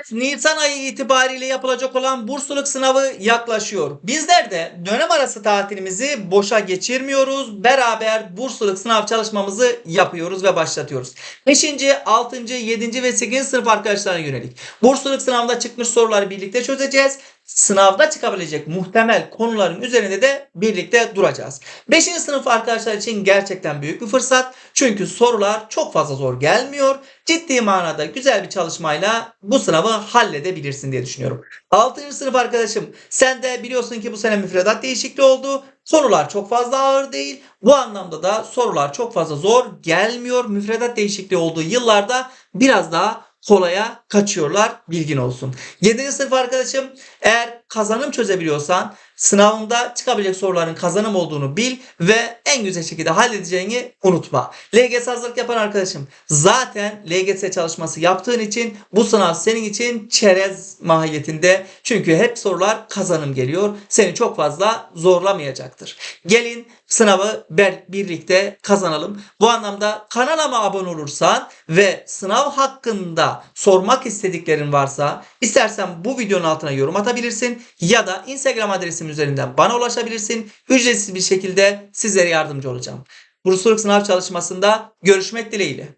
Evet, Nisan ayı itibariyle yapılacak olan bursluluk sınavı yaklaşıyor. Bizler de dönem arası tatilimizi boşa geçirmiyoruz. Beraber bursluluk sınav çalışmamızı yapıyoruz ve başlatıyoruz. 5. 6. 7. ve 8. sınıf arkadaşlarına yönelik bursluluk sınavında çıkmış soruları birlikte çözeceğiz. Sınavda çıkabilecek muhtemel konuların üzerinde de birlikte duracağız. 5. sınıf arkadaşlar için gerçekten büyük bir fırsat. Çünkü sorular çok fazla zor gelmiyor. Ciddi manada güzel bir çalışmayla bu sınavı halledebilirsin diye düşünüyorum. 6. sınıf arkadaşım sen de biliyorsun ki bu sene müfredat değişikliği oldu. Sorular çok fazla ağır değil. Bu anlamda da sorular çok fazla zor gelmiyor. Müfredat değişikliği olduğu yıllarda biraz daha kolaya kaçıyorlar. Bilgin olsun. 7. sınıf arkadaşım eğer kazanım çözebiliyorsan sınavında çıkabilecek soruların kazanım olduğunu bil ve en güzel şekilde halledeceğini unutma. LGS hazırlık yapan arkadaşım zaten LGS çalışması yaptığın için bu sınav senin için çerez mahiyetinde. Çünkü hep sorular kazanım geliyor. Seni çok fazla zorlamayacaktır. Gelin sınavı birlikte kazanalım. Bu anlamda kanalıma abone olursan ve sınav hakkında sormak istediklerin varsa istersen bu videonun altına yorum atabilirsin ya da Instagram adresim üzerinden bana ulaşabilirsin. Ücretsiz bir şekilde sizlere yardımcı olacağım. Bursluluk sınav çalışmasında görüşmek dileğiyle.